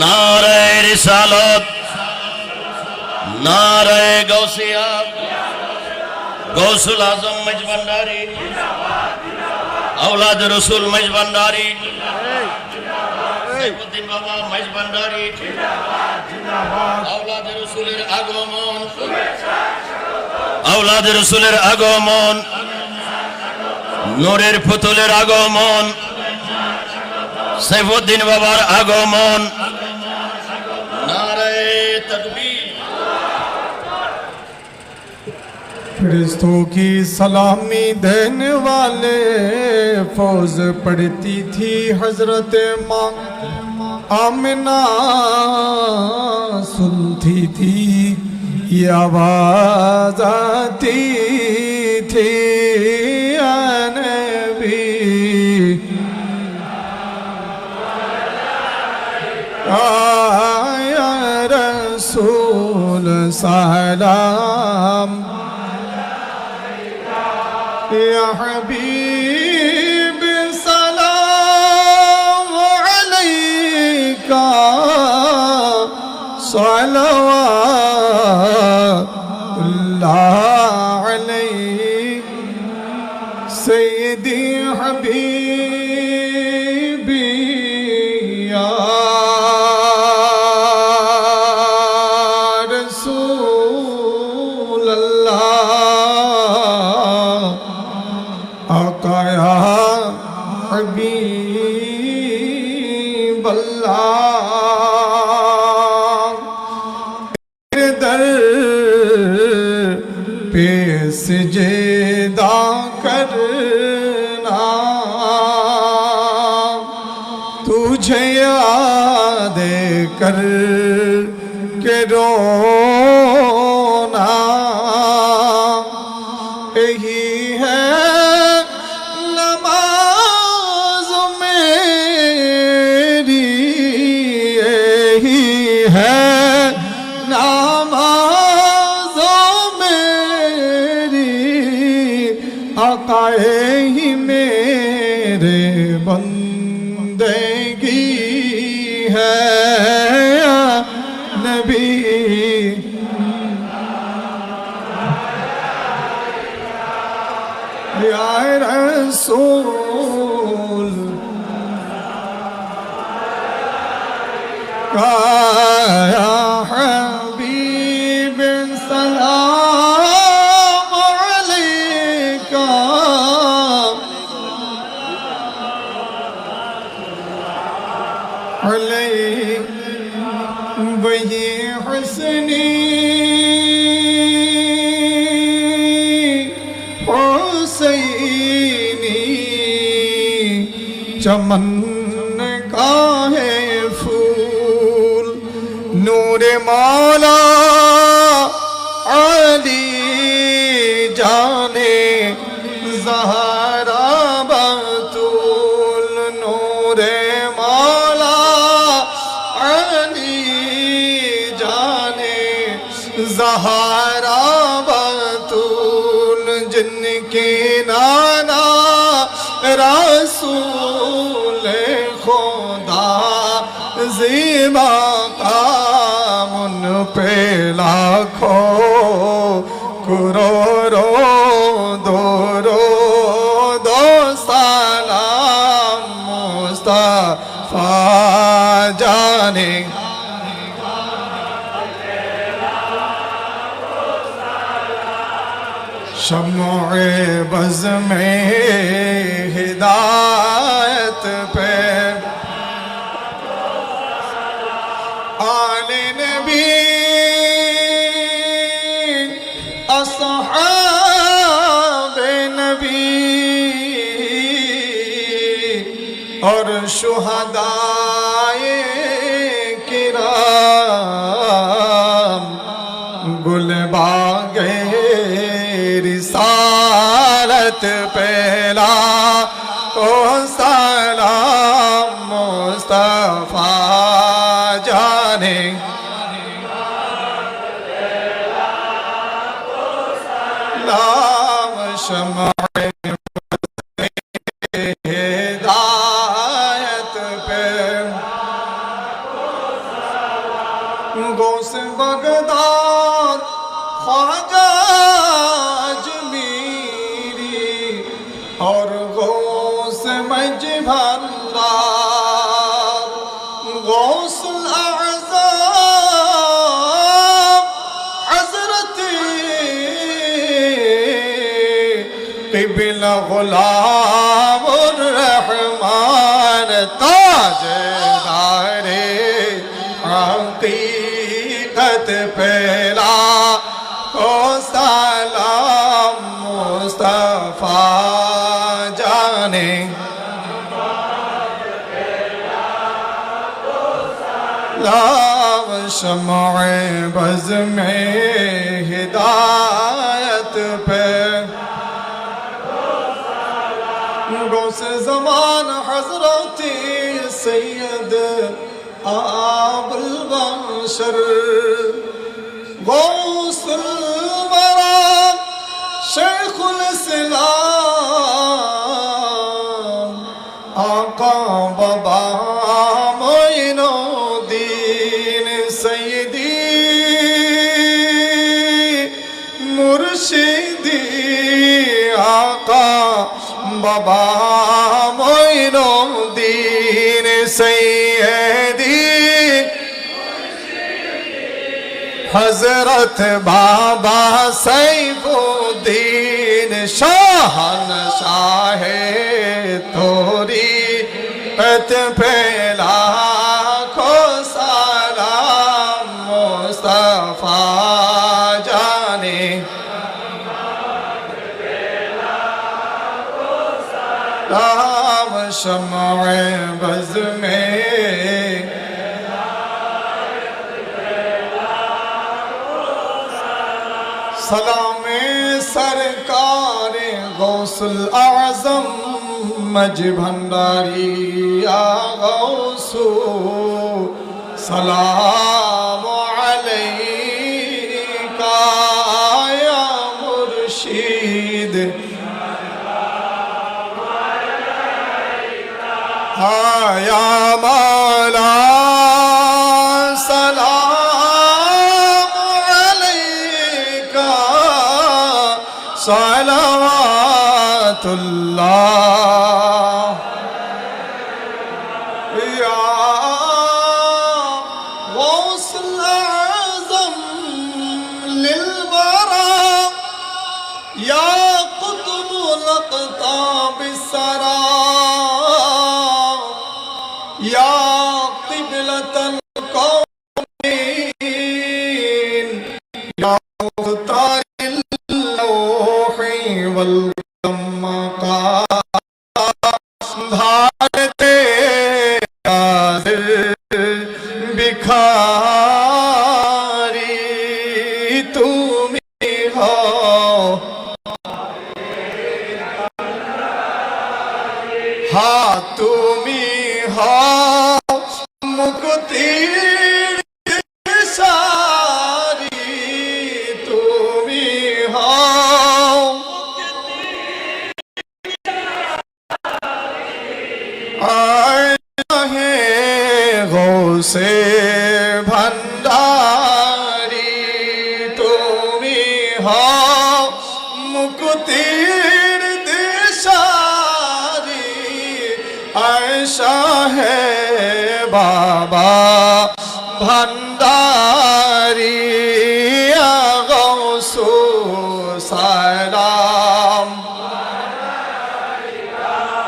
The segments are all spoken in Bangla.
নারায় রিসালত নারায় গৌসিয়া গৌসুল আজম মজবন্ডারি औलाद रसूल मज भंडारी সৈফুদ্দিন বাবা মজ ভন্ডারি औलाद রসুলের আগমন औलाद রসুলের আগমন নূরের পুতুলের আগমন সৈফুদ্দিন বাবার আগমন فرستوں کی سلامی دینے والے فوز پڑتی تھی حضرت ماں۔ آمنہ سنتی تھی، یہ آواز آتی تھی۔ یا رسول سلام۔ يا حبيب سلام عليك. صلوات الله عليك سيدي حبيبي. दर पे सजेदा करना तुझे याद कर के रोना यही بندگی ہے یا نبی یا رسول کا চমন গাহে ফুল, নূরে মালা আলি জানে জাহারা বাতুল, নূরে মালা আলি জানে জাহারা বাতুল, জিনকে নানা রাসূল सिवा कामुन पे लाखो कुरोरो दोरो दो सलाम मुस्तफा जाने शमो बज में हिदा गुलबागे रिसालत पहला ओ सलाम मुस्तफा غوث الأعظام عزرتي قبل غلام الرحمن تاج داري عقيدت پہ شمع بز میں ہدایت پہ۔ گوس زمان حضرت سید آب البنشر گو মুর্শিদি আকা বাবা মঈনুদ্দিন সৈয়দি হজরত বাবা সৈফুদ্দিন শাহন শাহে তোরি পত ফেলা سلام سرکار غوث العظم مج آغوث سلام سرا हाँ তুমি হও মুক্তির সারি তুমি হও আয় হে গৌসে ভণ্ডারি সালাম।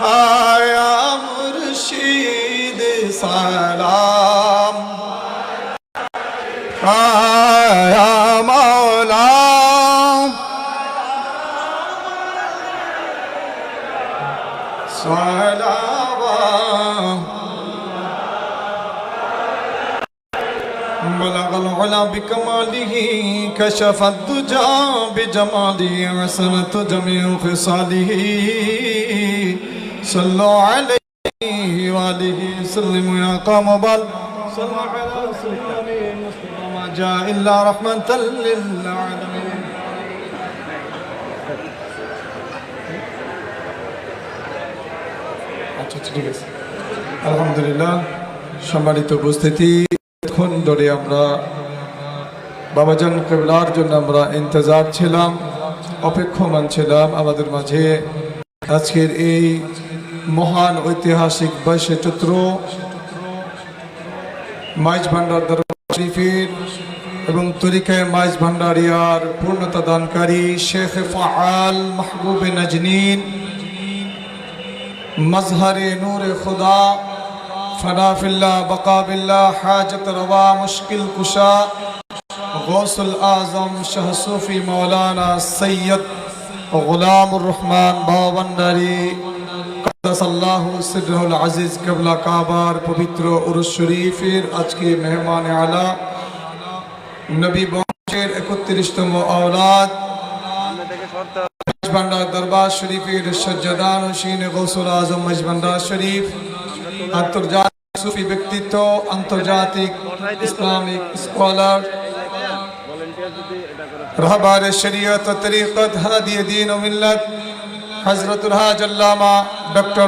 হায়া মুর্শিদ সালাম। হায়া মাওলা। সালাম। بلغ العلا بكماله كشف الدجى بجماله حسنت جميع خصاله صلوا عليه وآله وسلموا يا قوم بل صلوا على رسول المصطفى ما جاء إلا رحمة للعالمين আচ্ছা আচ্ছা, ঠিক আছে আলহামদুলিল্লাহ সম্মানিত উপস্থিতি দীর্ঘক্ষণ ধরে আমরা বাবাজান কেবলার জন্য আমরা ইন্তজার ছিলাম, অপেক্ষমান ছিলাম আমাদের মাঝে। আজকের এই মহান ঐতিহাসিক বৈশ্য চিত্র, মাইজ ভান্ডার দরবার শরীফের এবং তরিকায় মাইজ ভান্ডারিয়ার পূর্ণতা দানকারী শেখ ফাআল মাহবুব নজনীন, মজহরে নূর খুদা, ফনাফিল্লা, বকাবিল্লা, হাজত রওয়া, মুশকিল কুশা غوث الأعظم شاه صوفي مولانا سيد غلام الرحمن باونداري قدس الله سره العزيز قبل কাবার পবিত্র উরুস শরীফের আজকে মেহমান আলা নবী বংশের একত্রিশতম আওলাদ মজবান্ডার দরবার শরীফের সজ্জাদান হোসেন গৌসুল আজম মজবান্ডার শরীফ আন্তর্জাতিক সুফি ব্যক্তিত্ব আন্তর্জাতিক ইসলামিক স্কলার رہبار شریعت و طریقت حادی دین حضرت الحاج علامہ ڈاکٹر